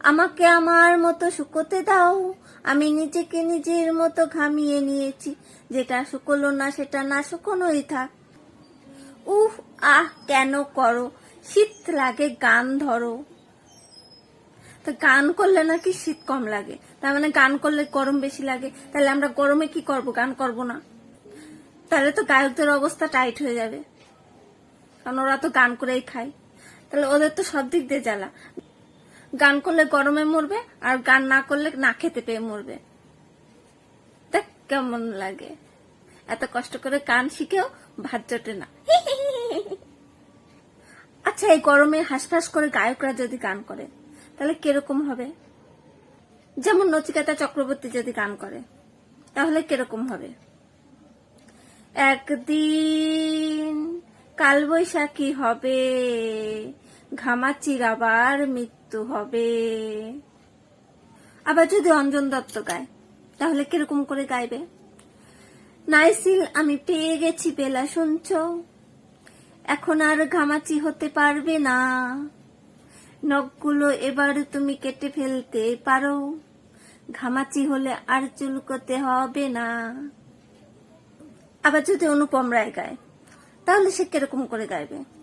আমাকে আমার মতো শুকোতে দাও। আমি নিজেকে নিজের মতো ঘামিয়ে নিয়েছি। যেটা শুকোলো না, সেটা না শুকোনোই থাক। উফ, আহ, কেন করো? শীত লাগে, গান ধরো। তো গান করলে নাকি শীত কম লাগে। তার মানে গান করলে গরম বেশি লাগে। তাহলে আমরা গরমে কি করব? গান করব না। তাহলে তো গায়কদের অবস্থা টাইট হয়ে যাবে। কারণ ওরা তো গান করেই খায়। তাহলে ওদের তো সব দিক দিয়ে জ্বালা। গান করলে গরমে মরবে, আর গান না করলে না খেতে পেয়ে মরবে। দেখ কেমন লাগে। এত কষ্ট করে গান শিখেও ভাত জোটে না। আচ্ছা এই গরমে হাঁসফাঁস করে গায়করা যদি গান করে, তাহলে কীরকম হবে? যেমন নচিকাতা চক্রবর্তী যদি গান করে, তাহলে কীরকম হবে? একদিন কালবৈশাখী হবে ঘামাচির আবার মৃত্যু হবে। আবার যদি অঞ্জন দত্ত গায়, তাহলে কীরকম করে গাইবে? নাইসিল, আমি পেয়ে গেছি বেলা, শুনছ? এখন আর ঘামাচি হতে পারবে না। নখগুলো এবার তুমি কেটে ফেলতে পারো। ঘামাচি হলে আর চুলকোতে হবে না। আবার যদি অনুপম রায় গায়, তাহলে সে কীরকম করে গাইবে?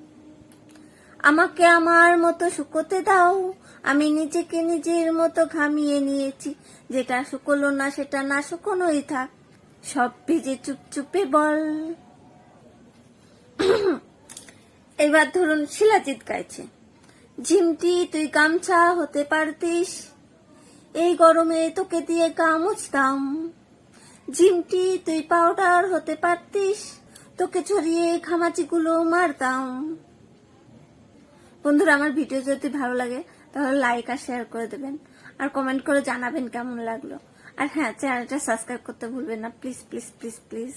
আমাকে আমার মতো শুকোতে দাও। আমি নিজেকে নিজের মতো ঘামিয়ে নিয়েছি। যেটা শুকোলো না, সেটা না শুকোনোই থাক। সব ভিজে চুপচুপে বল। এবার ধরুন শিলাজিৎ গাইছে ঝিমটি, তুই গামছা হতে পারতিস। এই গরমে তোকে দিয়ে গা মুছতাম। ঝিমটি, তুই পাউডার হতে পারতিস। তোকে ছড়িয়ে ঘামাচিগুলো মারতাম। বন্ধুরা, আমার ভিডিও যদি ভালো লাগে, তাহলে লাইক আর শেয়ার করে দেবেন। আর কমেন্ট করে জানাবেন কেমন লাগল। আর হ্যাঁ চ্যানেলটা সাবস্ক্রাইব করতে ভুলবেন না। Please please please please